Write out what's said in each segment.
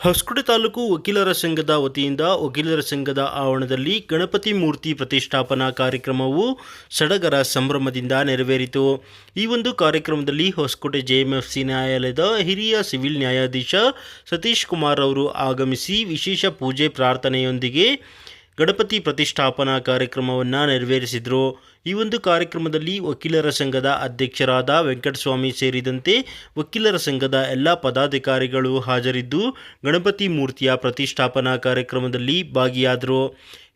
ಹೊಸಕೋಟೆ ತಾಲೂಕು ವಕೀಲರ ಸಂಘದ ವತಿಯಿಂದ ವಕೀಲರ ಸಂಘದ ಆವರಣದಲ್ಲಿ ಗಣಪತಿ ಮೂರ್ತಿ ಪ್ರತಿಷ್ಠಾಪನಾ ಕಾರ್ಯಕ್ರಮವು ಸಡಗರ ಸಂಭ್ರಮದಿಂದ ನೆರವೇರಿತು. ಈ ಒಂದು ಕಾರ್ಯಕ್ರಮದಲ್ಲಿ ಹೊಸಕೋಟೆ ಜೆಎಂಎಫ್ಸಿ ನ್ಯಾಯಾಲಯದ ಹಿರಿಯ ಸಿವಿಲ್ ನ್ಯಾಯಾಧೀಶ ಸತೀಶ್ ಕುಮಾರ್ ಅವರು ಆಗಮಿಸಿ ವಿಶೇಷ ಪೂಜೆ ಪ್ರಾರ್ಥನೆಯೊಂದಿಗೆ ಗಣಪತಿ ಪ್ರತಿಷ್ಠಾಪನಾ ಕಾರ್ಯಕ್ರಮವನ್ನು ನೆರವೇರಿಸಿದರು. ಈ ಒಂದು ಕಾರ್ಯಕ್ರಮದಲ್ಲಿ ವಕೀಲರ ಸಂಘದ ಅಧ್ಯಕ್ಷರಾದ ವೆಂಕಟಸ್ವಾಮಿ ಸೇರಿದಂತೆ ವಕೀಲರ ಸಂಘದ ಎಲ್ಲ ಪದಾಧಿಕಾರಿಗಳು ಹಾಜರಿದ್ದು ಗಣಪತಿ ಮೂರ್ತಿಯ ಪ್ರತಿಷ್ಠಾಪನಾ ಕಾರ್ಯಕ್ರಮದಲ್ಲಿ ಭಾಗಿಯಾದರು.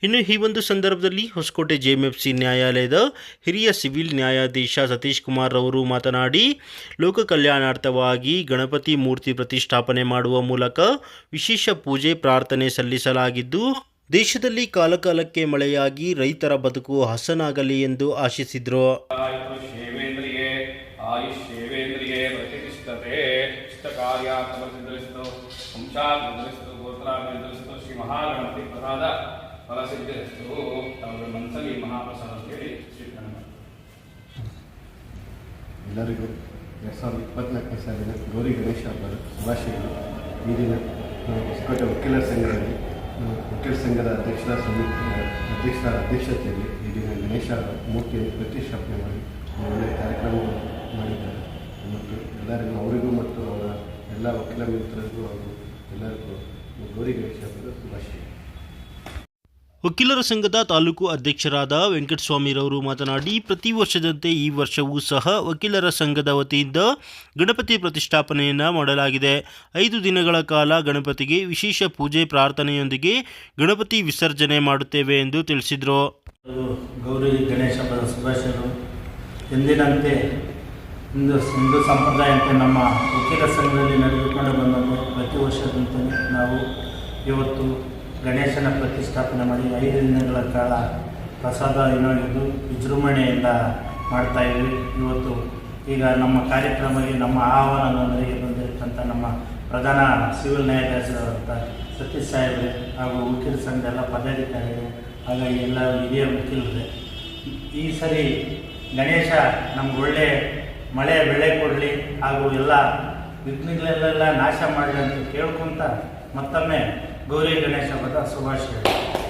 ಇನ್ನು ಈ ಒಂದು ಸಂದರ್ಭದಲ್ಲಿ ಹೊಸಕೋಟೆ ಜೆಎಂಎಫ್ಸಿ ನ್ಯಾಯಾಲಯದ ಹಿರಿಯ ಸಿವಿಲ್ ನ್ಯಾಯಾಧೀಶ ಸತೀಶ್ ಕುಮಾರ್ ಅವರು ಮಾತನಾಡಿ, ಲೋಕ ಕಲ್ಯಾಣಾರ್ಥವಾಗಿ ಗಣಪತಿ ಮೂರ್ತಿ ಪ್ರತಿಷ್ಠಾಪನೆ ಮಾಡುವ ಮೂಲಕ ವಿಶೇಷ ಪೂಜೆ, ಪ್ರಾರ್ಥನೆ ಸಲ್ಲಿಸಲಾಗಿದ್ದು ದೇಶದಲ್ಲಿ ಕಾಲಕಾಲಕ್ಕೆ ಮಳೆಯಾಗಿ ರೈತರ ಬದುಕು ಹಸನಾಗಲಿ ಎಂದು ಆಶಿಸಿದರು. ಎಲ್ಲರಿಗೂ ಎರಡು ಸಾವಿರದ ಇಪ್ಪತ್ನಾಲ್ಕನೇ ಸಾಲಿನ ಗೌರಿ ಗಣೇಶ ಹಬ್ಬದ ಶುಭಾಶಯಗಳು. ಈ ದಿನ ಹೊಸಕೋಟೆ ವಕೀಲರ ಸಂಘದಲ್ಲಿ ವಕೀಲ ಸಂಘದ ಅಧ್ಯಕ್ಷರ ಸಮಿತಿ ಅಧ್ಯಕ್ಷರ ಅಧ್ಯಕ್ಷತೆಯಲ್ಲಿ ಇಲ್ಲಿನ ಗಣೇಶ ಮೂರ್ತಿ ಪ್ರತಿಷ್ಠಾಪನೆ ಮಾಡಿ ಒಳ್ಳೆಯ ಕಾರ್ಯಕ್ರಮವನ್ನು ಮಾಡಿದ್ದಾರೆ. ಮತ್ತು ಎಲ್ಲರಿಗೂ, ಅವರಿಗೂ ಮತ್ತು ಅವರ ಎಲ್ಲ ವಕೀಲ ಮಿತ್ರರಿಗೂ ಹಾಗೂ ಎಲ್ಲರಿಗೂ ಗೌರಿ ಗಣೇಶ ಹಬ್ಬದ ಶುಭಾಶಯಗಳು ವಕೀಲರ ಸಂಘದ ತಾಲೂಕು ಅಧ್ಯಕ್ಷರಾದ ವೆಂಕಟಸ್ವಾಮಿರವರು ಮಾತನಾಡಿ, ಪ್ರತಿ ವರ್ಷದಂತೆ ಈ ವರ್ಷವೂ ಸಹ ವಕೀಲರ ಸಂಘದ ವತಿಯಿಂದ ಗಣಪತಿ ಪ್ರತಿಷ್ಠಾಪನೆಯನ್ನು ಮಾಡಲಾಗಿದೆ. ಐದು ದಿನಗಳ ಕಾಲ ಗಣಪತಿಗೆ ವಿಶೇಷ ಪೂಜೆ ಪ್ರಾರ್ಥನೆಯೊಂದಿಗೆ ಗಣಪತಿ ವಿಸರ್ಜನೆ ಮಾಡುತ್ತೇವೆ ಎಂದು ತಿಳಿಸಿದರು. ಗೌರಿ ಗಣೇಶ ಹಬ್ಬದ ಶುಭಾಶಯಗಳು. ಎಂದಿನಂತೆ ಹಿಂದೂ ಹಿಂದೂ ಸಂಪ್ರದಾಯಕ್ಕೆ ನಮ್ಮ ವಕೀಲ ಸಂಘದಲ್ಲಿ ನಡೆದುಕೊಂಡು ಬಂದಂತೆ ಪ್ರತಿ ವರ್ಷದಂತೆ ನಾವು ಇವತ್ತು ಗಣೇಶನ ಪ್ರತಿಷ್ಠಾಪನೆ ಮಾಡಿ ಐದು ದಿನಗಳ ಕಾಲ ಪ್ರಸಾದ ಏನಾಗಿದ್ದು ವಿಜೃಂಭಣೆಯಿಂದ ಮಾಡ್ತಾ ಇದ್ವಿ. ಇವತ್ತು ಈಗ ನಮ್ಮ ಕಾರ್ಯಕ್ರಮಕ್ಕೆ ನಮ್ಮ ಆಹ್ವಾನದೊಂದಿಗೆ ಬಂದಿರತಕ್ಕಂಥ ನಮ್ಮ ಪ್ರಧಾನ ಸಿವಿಲ್ ನ್ಯಾಯಾಧೀಶರಾದಂಥ ಸತೀಶ್ ಸಾಹೇಬ್ರೆ ಹಾಗೂ ವಕೀಲ ಸಂಘದ ಎಲ್ಲ ಪದಾಧಿಕಾರಿಗಳು ಹಾಗಾಗಿ ಎಲ್ಲ ಹಿರಿಯ ವಕೀಲರೇ, ಈ ಸರಿ ಗಣೇಶ ನಮ್ಗೆ ಒಳ್ಳೆ ಮಳೆ ಬೆಳೆ ಕೊಡಲಿ ಹಾಗೂ ಎಲ್ಲ ವಿಘ್ನಗಳೆಲ್ಲ ನಾಶ ಮಾಡಲಿ ಅಂತ ಕೇಳ್ಕೊಂತ ಮತ್ತೊಮ್ಮೆ ಗೌರಿ ಗಣೇಶ ಹಬ್ಬದ ಶುಭಾಶಯಗಳು